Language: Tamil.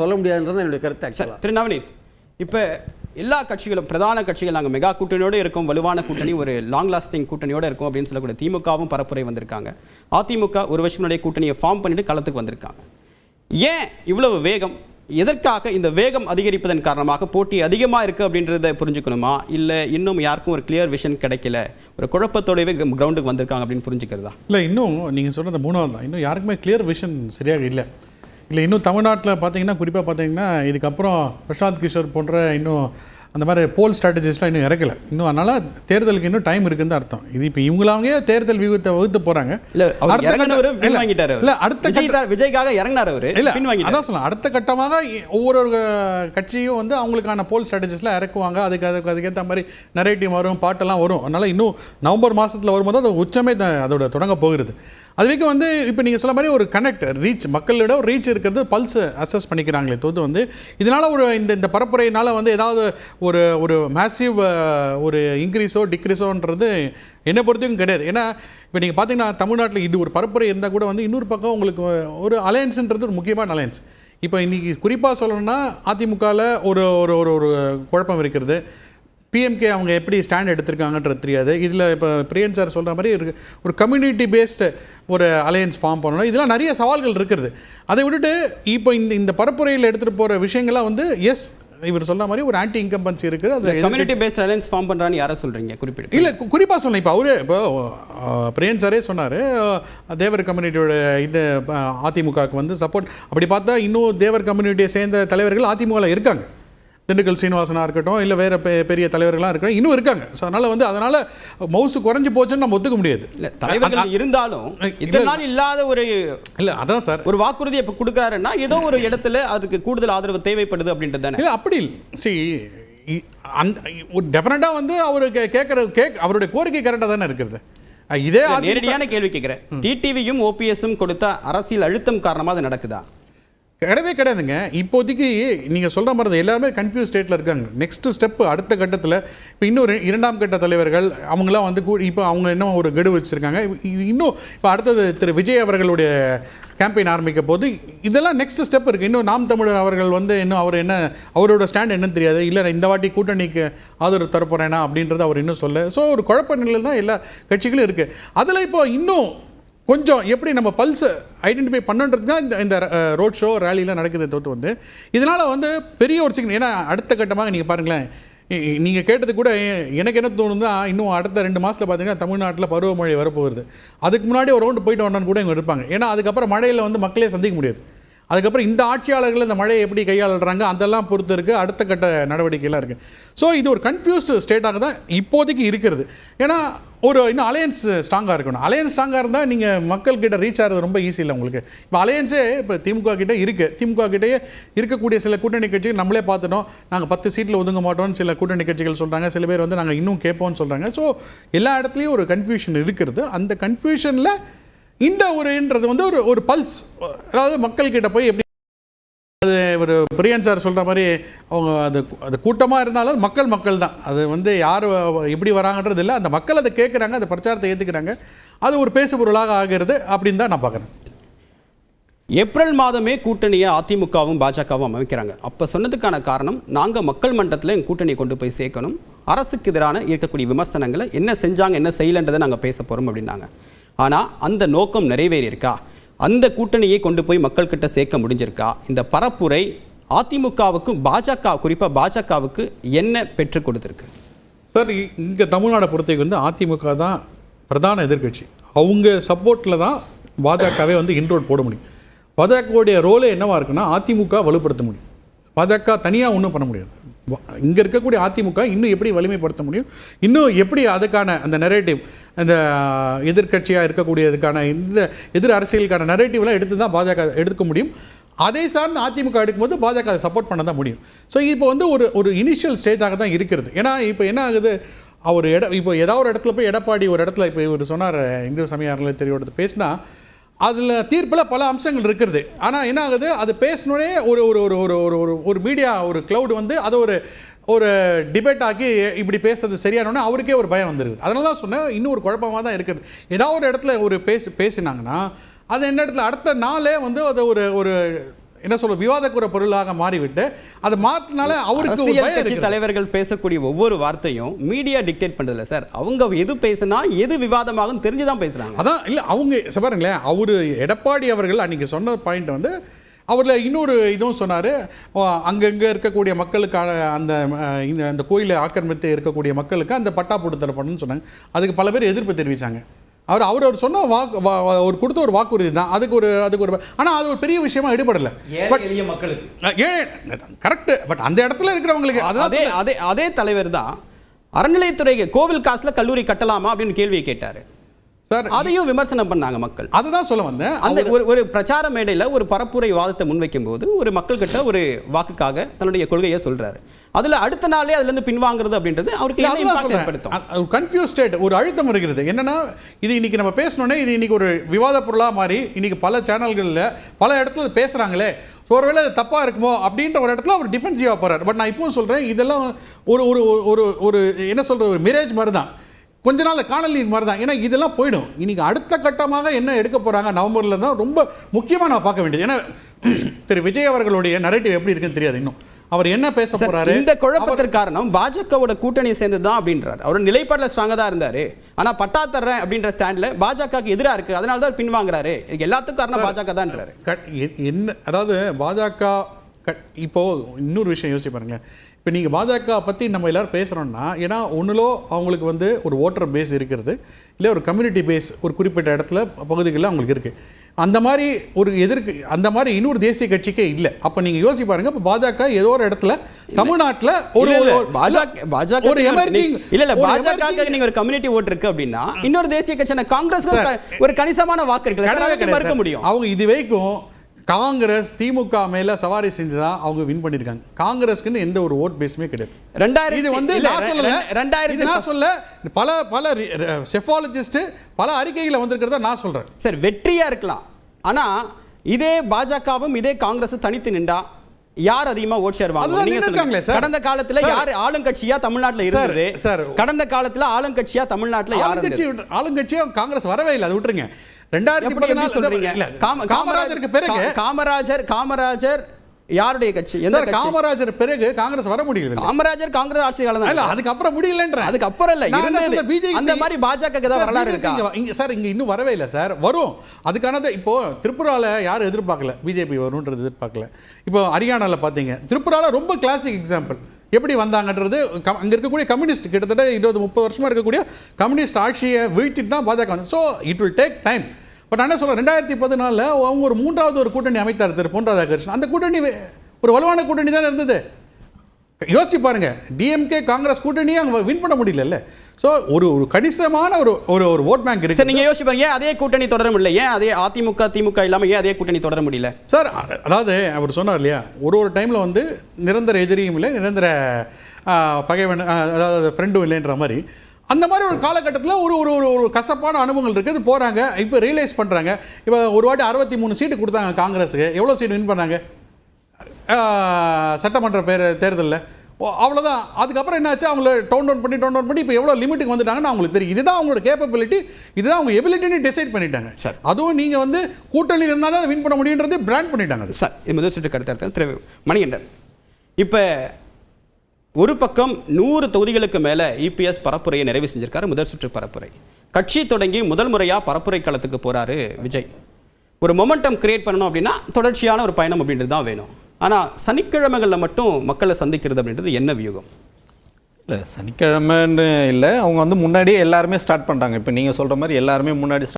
சொல்ல முடியாதுன்றது என்னுடைய கருத்து திரு நவநீத் இப்போ எல்லா கட்சிகளும் பிரதான கட்சிகள் நாங்கள் மெகா கூட்டணியோடு இருக்கோம் வலுவான கூட்டணி ஒரு லாங் லாஸ்டிங் கூட்டணியோடு இருக்கும் அப்படின்னு சொல்லக்கூடிய திமுகவும் பரப்புரை வந்திருக்காங்க. அதிமுக ஒரு வருஷம் முன்னாடியே கூட்டணியை ஃபார்ம் பண்ணிட்டு களத்துக்கு வந்திருக்காங்க. ஏன் இவ்வளவு வேகம்? எதற்காக இந்த வேகம் அதிகரிப்பதன் காரணமாக போட்டி அதிகமாக இருக்குது அப்படின்றத புரிஞ்சுக்கணுமா? இல்லை இன்னும் யாருக்கும் ஒரு கிளியர் விஷன் கிடைக்கல? ஒரு குழப்பத்தோடவே கிரவுண்டுக்கு வந்திருக்காங்க அப்படின்னு புரிஞ்சுக்கிறதா? இல்லை இன்னும் நீங்கள் சொன்னது மூணாவது தான் இன்னும் யாருக்குமே கிளியர் விஷன் சரியாக இல்லை. இல்லை இன்னும் தமிழ்நாட்டில் பார்த்தீங்கன்னா குறிப்பாக பார்த்தீங்கன்னா இதுக்கப்புறம் பிரசாந்த் கிஷோர் போன்ற இன்னும் அந்த மாதிரி போல் ஸ்ட்ராட்டஜிஸ்லாம் இன்னும் இறக்கல. இன்னும் அதனால் தேர்தலுக்கு இன்னும் டைம் இருக்குன்னு அர்த்தம். இது இப்போ இவங்களாவே தேர்தல் வியூகத்தை வகுத்து போகிறாங்க இல்ல அடுத்த விஜய்க்காக இறங்கினார் அவரு இல்ல அதான் சொல்லலாம் அடுத்த கட்டமாக ஒவ்வொரு கட்சியும் வந்து அவங்களுக்கான போல் ஸ்ட்ராட்டஜிஸ்லாம் இறக்குவாங்க. அதுக்கு அதுக்கு அதுக்கேற்ற மாதிரி நரேட்டிவ் வரும் பாட்டெல்லாம் வரும். அதனால இன்னும் நவம்பர் மாசத்துல வரும்போது அது உச்சமே அதோட தொடங்க போகிறது. அது வரைக்கும் வந்து இப்போ நீங்கள் சொல்ல மாதிரி ஒரு கனெக்ட் ரீச் மக்களோட ரீச் இருக்கிறது பல்ஸ் அசஸ் பண்ணிக்கிறாங்களே தோது வந்து இதனால ஒரு இந்த இந்த பரப்புரையினால வந்து ஏதாவது ஒரு ஒரு மேசிவ் ஒரு இன்க்ரீஸோ டிக்ரீஸோன்றது என்னை பொறுத்தவரைக்கும் கிடையாது. ஏன்னா இப்போ நீங்கள் பார்த்தீங்கன்னா தமிழ்நாட்டில் இது ஒரு பரப்புரை இருந்தால் கூட வந்து இன்னொரு பக்கம் உங்களுக்கு ஒரு அலையன்ஸுன்றது ஒரு முக்கியமான அலையன்ஸ் இப்போ இன்றைக்கி குறிப்பாக சொல்லணும்னா அதிமுகவில் ஒரு ஒரு ஒரு ஒரு குழப்பம் இருக்கிறது. பிஎம்கே அவங்க எப்படி ஸ்டாண்ட் எடுத்திருக்காங்கன்றது தெரியாது. இதில் இப்போ பிரியன் சார் சொல்கிற மாதிரி இருக்கு ஒரு கம்யூனிட்டி பேஸ்டு ஒரு அலையன்ஸ் ஃபார்ம் பண்ணணும். இதெல்லாம் நிறைய சவால்கள் இருக்கிறது. அதை விட்டுட்டு இப்போ இந்த இந்த பரப்புரையில் எடுத்துகிட்டு போகிற விஷயங்கள்லாம் வந்து எஸ் இவர் சொல்ற மாதிரி ஒரு ஆன்டி இன்கம்பன்சி இருக்குது. அது கம்யூனிட்டி பேஸ்ட் அலையன்ஸ் ஃபார்ம் பண்றான்னு யாரை சொல்றீங்க? குறிப்பிட்டு. இல்லை குறிப்பாக சொல்லணும் இப்போ அவரு இப்போ பிரியன் சாரே சொன்னார் தேவர் கம்யூனிட்டியோட இது அதிமுகவுக்கு வந்து சப்போர்ட் அப்படி பார்த்தா இன்னும் தேவர் கம்யூனிட்டியை சேர்ந்த தலைவர்கள் அதிமுகவில் இருக்காங்க. திண்டுக்கல் சீனிவாசனா இருக்கட்டும் இல்லை வேற பெ- பெரிய தலைவர்களாக இருக்கட்டும் இன்னும் இருக்காங்க. ஸோ அதனால வந்து அதனால மவுசு குறைஞ்சு போச்சுன்னு நம்ம ஒத்துக்க முடியாது. இல்ல தலைவர்கள் இருந்தாலும் இத்தனை நாள் இல்லாத ஒரு இல்லை அதான் சார். ஒரு வாக்குறுதி இப்ப கொடுக்குறாருன்னா ஏதோ ஒரு இடத்துல அதுக்கு கூடுதல் ஆதரவு தேவைப்படுது அப்படின்றது தானே. இல்லை அப்படி இல்லை. சி அந்த டெஃபினட்டாக வந்து அவர் கேட்குற கேக் அவருடைய கோரிக்கை கரெக்டாக தானே இருக்கிறது. இதே நேரடியான கேள்வி கேட்கிறேன் டிடிவியும் ஓபிஎஸும் கொடுத்த அரசியல் அழுத்தம் காரணமா அது நடக்குதா? கிடையவே கிடையாதுங்க இப்போதைக்கு நீங்கள் சொல்கிற மாதிரி தான் எல்லாருமே கன்ஃபியூஸ் ஸ்டேட்டில் இருக்காங்க. நெக்ஸ்ட் ஸ்டெப் அடுத்த கட்டத்தில் இப்போ இன்னும் இரண்டாம் கட்ட தலைவர்கள் அவங்களாம் வந்து கூ இப்போ அவங்க இன்னும் ஒரு கெடு வச்சுருக்காங்க. இன்னும் இப்போ அடுத்தது திரு விஜய் அவர்களுடைய கேம்பெயின் ஆரம்பிக்க போது இதெல்லாம் நெக்ஸ்ட் ஸ்டெப் இருக்குது இன்னும் நாம் தமிழர் அவர்கள் வந்து இன்னும் அவர் என்ன அவரோட ஸ்டாண்ட் என்னன்னு தெரியாது. இல்லை நான் இந்த வாட்டி கூட்டணிக்கு ஆதரவு தரப்போகிறேனா அப்படின்றது அவர் இன்னும் சொல்ல ஸோ ஒரு குழப்ப நிலையில் தான் எல்லா கட்சிகளும் இருக்குது அதில் இப்போ இன்னும் கொஞ்சம் எப்படி நம்ம பல்ஸ் ஐடென்டிஃபை பண்ணுன்றது தான் இந்த இந்த ரோட் ஷோ ரேலிலாம் நடக்குது தவிர்த்து வந்து. இதனால் வந்து பெரிய ஒரு சிக்னல் ஏன்னா அடுத்த கட்டமாக நீங்கள் பாருங்களேன் நீங்கள் கேட்டது கூட எனக்கு என்ன தோணுதுன்னா இன்னும் அடுத்த ரெண்டு மாதத்தில் பார்த்தீங்கன்னா தமிழ்நாட்டில் பருவமழை வரப்போகுது. அதுக்கு முன்னாடி ஒரு ரவுண்டு போயிட்டு வந்தான்னு கூட இங்கே இருப்பாங்க. ஏன்னா அதுக்கப்புறம் மழையில் வந்து மக்களே சந்திக்க முடியாது. அதுக்கப்புறம் இந்த ஆட்சியாளர்கள் இந்த மழையை எப்படி கையாளுறாங்க அதெல்லாம் பொறுத்து இருக்குது அடுத்த கட்ட நடவடிக்கைலாம் இருக்குது ஸோ இது ஒரு கன்ஃபியூஸ்டு ஸ்டேட்டாக தான் இப்போதைக்கு இருக்கிறது. ஏன்னா ஒரு இன்னும் அலையன்ஸ் ஸ்ட்ராங்காக இருக்கணும். அலையன்ஸ் ஸ்ட்ராங்காக இருந்தால் நீங்கள் மக்கள்கிட்ட ரீச் ஆகிறது ரொம்ப ஈஸி இல்லை உங்களுக்கு. இப்போ அலையன்ஸே இப்போ திமுக கிட்டே இருக்குது திமுக கிட்டேயே இருக்கக்கூடிய சில கூட்டணி கட்சிகள் நம்மளே பார்த்துட்டோம். நாங்கள் பத்து சீட்டில் ஒதுங்க மாட்டோம்னு சில கூட்டணி கட்சிகள் சொல்கிறாங்க சில பேர் வந்து நாங்கள் இன்னும் கேட்போம்னு சொல்கிறாங்க ஸோ எல்லா இடத்துலையும் ஒரு கன்ஃபியூஷன் இருக்கிறது. அந்த கன்ஃபியூஷனில் இந்த ஒருன்றது வந்து ஒரு ஒரு பல்ஸ் அதாவது மக்கள்கிட்ட போய் எப்படி அது ஒரு பிரியன் சார் சொல்கிற மாதிரி அவங்க அது அது கூட்டமாக இருந்தாலும் மக்கள் மக்கள் தான். அது வந்து யார் எப்படி வராங்கன்றது இல்லை. அந்த மக்கள் அதை கேட்குறாங்க அந்த பிரச்சாரத்தை ஏற்றுக்கிறாங்க அது ஒரு பேசு பொருளாக ஆகிறது அப்படின்னு தான் நான் பார்க்குறேன். ஏப்ரல் மாதமே கூட்டணியை அதிமுகவும் பாஜகவும் அமைக்கிறாங்க. அப்போ சொன்னதுக்கான காரணம் நாங்கள் மக்கள் மன்றத்தில் எங்கள் கூட்டணியை கொண்டு போய் சேர்க்கணும். அரசுக்கு எதிரான இருக்கக்கூடிய விமர்சனங்களை என்ன செஞ்சாங்க என்ன செய்யலன்றதை நாங்கள் பேச போகிறோம் அப்படின்னாங்க. ஆனால் அந்த நோக்கம் நிறைவேறியிருக்கா? அந்த கூட்டணியை கொண்டு போய் மக்கள்கிட்ட சேர்க்க முடிஞ்சிருக்கா? இந்த பரப்புரை அதிமுகவுக்கும் பாஜக குறிப்பாக பாஜகவுக்கு என்ன பெற்றுக் கொடுத்துருக்கு? சார் இங்கே தமிழ்நாடை பொறுத்தவரைக்கும் வந்து அதிமுக தான் பிரதான எதிர்க்கட்சி. அவங்க சப்போர்ட்டில் தான் பாஜகவே வந்து இன்ரோட் போட முடியும். பாஜகவுடைய ரோலே என்னவாக இருக்குன்னா அதிமுக வலுப்படுத்த முடியும். பாஜக தனியாக ஒன்றும் பண்ண முடியாது. இங்கே இருக்கக்கூடிய அதிமுக இன்னும் எப்படி வலிமைப்படுத்த முடியும்? இன்னும் எப்படி அதுக்கான அந்த நெரேட்டிவ் அந்த எதிர்க்கட்சியாக இருக்கக்கூடியதுக்கான இந்த எதிர் அரசியலுக்கான நெரேட்டிவ்லாம் எடுத்து தான் பாஜக எடுக்க முடியும். அதை சார்ந்து அதிமுக எடுக்கும்போது பாஜக அதை சப்போர்ட் பண்ண தான் முடியும். ஸோ இப்போ வந்து ஒரு ஒரு இனிஷியல் ஸ்டேஜாக தான் இருக்கிறது. ஏன்னா இப்போ என்ன ஆகுது? அவர் இட இப்போ ஏதாவது ஒரு இடத்துல போய் எடப்பாடி ஒரு இடத்துல இப்போ இவர் சொன்னார் இந்து சமய தெரியோட பேசினா அதில் தீர்ப்பில் பல அம்சங்கள் இருக்கிறது ஆனால் என்ன ஆகுது? அது பேசினோடனே ஒரு ஒரு ஒரு ஒரு ஒரு ஒரு ஒரு மீடியா ஒரு க்ளவுட் வந்து அதை ஒரு ஒரு டிபேட் ஆக்கி இப்படி பேசுறது சரியானோடனே அவருக்கே ஒரு பயம் வந்துருது. அதனால தான் சொன்னேன் இன்னும் ஒரு குழப்பமாக தான் இருக்குது. ஏதாவது ஒரு இடத்துல ஒரு பேசி பேசினாங்கன்னா அது என்ன இடத்துல அடுத்த நாளே வந்து அதை ஒரு ஒரு என்ன சொல்ல விவாதக்குற பொருளாக மாறிவிட்டு அதை மாற்றினால அவருக்கு. தலைவர்கள் பேசக்கூடிய ஒவ்வொரு வார்த்தையும் மீடியா டிக்டேட் பண்றதில்ல சார். அவங்க எது பேசினா எது விவாதமாகும் தெரிஞ்சுதான் பேசுறாங்க. அதான் இல்லை அவங்க பாருங்களேன் அவர் எடப்பாடி அவர்கள் அன்னைக்கு சொன்ன பாயிண்ட் வந்து அவரில் இன்னொரு இதுவும் சொன்னார் அங்கங்கே இருக்கக்கூடிய மக்களுக்கான அந்த இந்த அந்த கோயிலை ஆக்கிரமித்து இருக்கக்கூடிய மக்களுக்கு அந்த பட்டா போட்டு தரப்படணும்னு சொன்னாங்க. அதுக்கு பல பேர் எதிர்ப்பு தெரிவித்தாங்க அவர் அவர் அவர் சொன்ன வாக்கு அவர் கொடுத்த ஒரு வாக்குறுதி தான் அதுக்கு ஒரு அதுக்கு ஒரு ஆனால் அது ஒரு பெரிய விஷயமா எடுபடலை பட் எளிய மக்களுக்கு. கரெக்ட் பட் அந்த இடத்துல இருக்கிறவங்களுக்கு அதே அதே அதே தலைவர் தான் அறநிலையத்துறை கோவில் காசுல கல்லூரி கட்டலாமா அப்படின்னு கேள்வியை கேட்டாரு. சார் அதையும் விமர்சனம் பண்ணாங்க மக்கள். அதுதான் சொல்ல வந்தேன். அந்த ஒரு ஒரு பிரச்சார மேடையில ஒரு பரப்புரை வாதத்தை முன்வைக்கும் போது ஒரு மக்கள் கிட்ட ஒரு வாக்குக்காக தன்னுடைய கொள்கையை சொல்றாரு. அதுல அடுத்த நாளே அதுல இருந்து பின்வாங்குறது அப்படின்றது அவருக்கு ஒரு கன்ஃபியூஸ் ஸ்டேட் ஒரு அழுத்தம் இருக்கிறது என்னன்னா இது இன்னைக்கு நம்ம பேசணுன்னே இது இன்னைக்கு ஒரு விவாத பொருளா மாறி இன்னைக்கு பல சேனல்கள்ல பல இடத்துல பேசுறாங்களே. ஒருவேளை இது தப்பா இருக்குமோ அப்படின்ற ஒரு இடத்துல அவர் டிஃபென்சிவா போறாரு. பட் நான் இப்பவும் சொல்றேன் இதெல்லாம் ஒரு ஒரு ஒரு ஒரு என்ன சொல்றது ஒரு மிரேஜ் மாதிரி தான் கொஞ்ச நாள் காணொலி மாதிரி தான் ஏன்னா இதெல்லாம் போயிடும். இன்னைக்கு அடுத்த கட்டமாக என்ன எடுக்க போறாங்க? நவம்பர்ல தான் ரொம்ப முக்கியமா நான் பார்க்க வேண்டியது. ஏன்னா திரு விஜய் அவர்களுடைய நரேட்டிவ் எப்படி இருக்குன்னு தெரியாது இன்னும். அவர் என்ன பேச போறாரு? இந்த குழப்பத்திற்கு காரணம் பாஜகவோட கூட்டணி சேர்ந்தது தான் அப்படின்றார் அவர் நிலைப்பாடுல ஸ்ட்ராங்கா தான் இருந்தாரு. ஆனா பட்டா தர்றேன் அப்படின்ற ஸ்டாண்ட்ல பாஜகவுக்கு எதிரா இருக்கு. அதனால தான் பின்வாங்குறாரு. இதுக்கு எல்லாத்துக்கும் காரணம் பாஜக தான்ன்றாரு என்ன அதாவது பாஜக இப்போ இன்னொரு விஷயம் யோசிச்சு பாருங்களேன். இப்போ நீங்கள் பாஜக பற்றி நம்ம எல்லாரும் பேசுகிறோம்னா ஏன்னா ஒன்றுலோ அவங்களுக்கு வந்து ஒரு ஓட்டர் பேஸ் இருக்கிறது இல்லை ஒரு கம்யூனிட்டி பேஸ் ஒரு குறிப்பிட்ட இடத்துல பகுதிகளில் அவங்களுக்கு இருக்குது அந்த மாதிரி ஒரு எதிர்க்கு அந்த மாதிரி இன்னொரு தேசிய கட்சிக்கே இல்லை. அப்போ நீங்கள் யோசிச்சு பாருங்க இப்போ பாஜக ஏதோ ஒரு இடத்துல தமிழ்நாட்டில் ஒரு பாஜக பாஜக ஒரு emerging- இல்ல இல்ல பாஜக நீங்க ஒரு கம்யூனிட்டி ஓட்டு இருக்கு அப்படின்னா இன்னொரு தேசிய கட்சியான காங்கிரஸ் ஒரு கணிசமான வாக்கு இருக்குல்ல கிடையாது முடியும். அவங்க இது வரைக்கும் காங்கிரஸ் திமுக மேல சவாரி செஞ்சு தான் அவங்க வின் பண்ணிருக்காங்க காங்கிரஸ்க்குன்னு எந்த ஒரு ஓட் பேஸுமே கிடையாது. ரெண்டாயிரத்தி இது வந்து நான் சொல்லல. ரெண்டாயிரத்தி நான் சொல்ல பல பல செஃபாலஜிஸ்ட் பல அறிக்கைகளை வந்திருக்கிறத நான் சொல்றேன். சார் வெற்றியா இருக்கலாம். ஆனா இதே பாஜகவும் இதே காங்கிரஸ் தனித்து நின்றா யார் அதிகமா ஓட் ஷேர் வாங்குவாங்க. கடந்த காலத்துல. யார் ஆளுங்கட்சியா தமிழ்நாட்டுல இருந்தது? சார். கடந்த காலத்துல ஆளுங்கட்சியா தமிழ்நாட்டுல யார் ஆளுங்கட்சி ஆளுங்கட்சியா காங்கிரஸ் வரவே இல்லை அது விட்டுருங்க. ரெண்டாயிரத்தி எப்படி சொல்றீங்க? காமராஜருக்கு பிறகு காமராஜர் காமராஜர் யாருடைய கட்சி? எந்த காமராஜர் பிறகு காங்கிரஸ் வர முடியல. காமராஜர் காங்கிரஸ் ஆட்சி காலம் இல்ல தான் அதுக்கப்புறம் முடியலன்ற அதுக்கு அப்புறம் இல்ல இருந்தது. BJP அந்த மாதிரி பாஜக சார், வரலாறு இருக்கா? இங்க சார் இங்க இன்னும் வரவே இல்லை சார். வரும். அதுக்கானது இப்போ திரிபுரால யாரும் எதிர்பார்க்கல பிஜேபி வரும்ன்றது எதிர்பார்க்கல. இப்போ ஹரியானால பாத்தீங்க திரிபுரால ரொம்ப கிளாசிக் எக்ஸாம்பிள் எப்படி வந்தாங்கன்றது க- இருக்கக்கூடிய கம்யூனிஸ்ட் கிட்டத்தட்ட இருபது முப்பது வருஷமாக இருக்கக்கூடிய கம்யூனிஸ்ட் ஆட்சியை வீழ்த்திட்டு தான் பாஜக வந்து. So it will take time but என்ன சொல்ல ரெண்டாயிரத்தி பதினாலில் அவங்க ஒரு மூன்றாவது ஒரு கூட்டணி அமைத்தார் திரு பொன் ராதாகிருஷ்ணன். அந்த கூட்டணி ஒரு வலுவான கூட்டணி தானே இருந்தது. யோசிச்சு பாருங்க. டிஎம்கே காங்கிரஸ் கூட்டணியே அங்க வின் பண்ண முடியல ஸோ ஒரு ஒரு கணிசமான ஒரு ஒரு ஒரு ஓட் பேங்க் சார் இருக்கு நீங்க யோசிச்சு பாருங்க. ஏன் அதே கூட்டணி தொடர முடியல? ஏன் அதே அதிமுக திமுக இல்லாம ஏன் அதே கூட்டணி தொடர முடியல? சார் அதாவது அவர் சொன்னார் இல்லையா? ஒரு ஒரு டைம்ல வந்து நிரந்தர எதிரியும் இல்லை நிரந்தர பகைவன் அதாவது ஃப்ரெண்டும் இல்லைன்ற மாதிரி. அந்த மாதிரி ஒரு காலகட்டத்தில் ஒரு ஒரு ஒரு ஒரு கசப்பான அனுபவங்கள் இருக்குது போறாங்க. இப்போ ரியலைஸ் பண்றாங்க. இப்போ ஒரு வாட்டி அறுபத்தி மூணு சீட்டு கொடுத்தாங்க காங்கிரஸுக்கு. எவ்வளோ சீட் வின் பண்ணாங்க? சட்டமன்ற பேர் தேர்தலில். அவ்வளோதான் அதுக்கப்புறம் என்னாச்சு? அவங்கள டவுன் டவுன் பண்ணி டவுன் டவுன் பண்ணி இப்போ எவ்வளோ லிமிட்டுக்கு வந்துட்டாங்கன்னு அவங்களுக்கு தெரியும். இதுதான் அவங்களோட கேப்பபிலிட்டி இதுதான் அவங்க எபிலிட்டின்னு டிசைட் பண்ணிட்டாங்க. சரி. அதுவும் நீங்கள் வந்து கூட்டணி இருந்தால் தான் வின் பண்ண முடியுன்றது பிராண்ட் பண்ணிட்டாங்க அது. சார் இது முதல் சுற்று கருத்து திரு மணிகண்டன் இப்போ ஒரு பக்கம் நூறு தொகுதிகளுக்கு மேலே இபிஎஸ் பரப்புரையை நிறைவு செஞ்சிருக்காரு முதல் சுற்று பரப்புரை. கட்சி தொடங்கி முதல் முறையாக பரப்புரை களத்துக்கு போறாரு விஜய். ஒரு மொமெண்டம் கிரியேட் பண்ணணும் அப்படின்னா தொடர்ச்சியான ஒரு பயணம் அப்படின்றது தான் வேணும். ஆனால் சனிக்கிழமைகளில் மட்டும் மக்களை சந்திக்கிறது அப்படின்றது என்ன வியூகம்? இல்லை சனிக்கிழமைன்னு இல்லை அவங்க வந்து முன்னாடியே எல்லாருமே ஸ்டார்ட் பண்ணுறாங்க இப்போ நீங்கள் சொல்கிற மாதிரி எல்லாருமே முன்னாடி